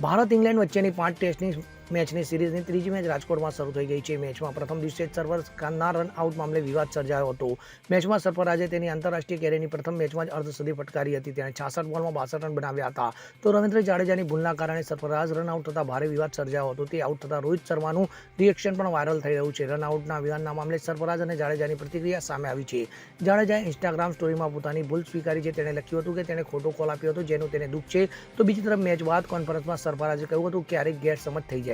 Bharat England વચ્ચેની પાંચ ટેસ્ટની મેચની સિરીઝની ત્રીજી મેચ રાજકોટમાં શરૂ થઈ ગઈ છે. મેચમાં પ્રથમ દિવસે જ સર્વર ખાનના રન આઉટ મામલે વિવાદ સર્જાયો હતો. મેચમાં સરફરાજે તેની આંતરરાષ્ટ્રીય કેરિયરની પ્રથમ મેચમાં જ અર્ધ સદી ફટકારી હતી. તેણે છાસઠ બોલમાં બાસઠ રન બનાવ્યા હતા. તો રવિન્દ્ર જાડેજાની ભૂલના કારણે સરફરાજ રન આઉટ થતાં ભારે વિવાદ સર્જાયો હતો. તે આઉટ થતાં રોહિત શર્માનું રિએક્શન પણ વાયરલ થઈ રહ્યું છે. રન આઉટના વિવાદના મામલે સરફરાજ અને જાડેજાની પ્રતિક્રિયા સામે આવી છે. જાડેજાએ ઇન્સ્ટાગ્રામ સ્ટોરીમાં પોતાની ભૂલ સ્વીકારી છે. તેણે લખ્યું હતું કે તેણે ખોટો કોલ આપ્યો હતો, જેનું તેને દુઃખ છે. તો બીજી તરફ મેચ બાદ કોન્ફરન્સમાં સરફરાજે કહ્યું હતું ક્યારેક ગેરસમજ થઈ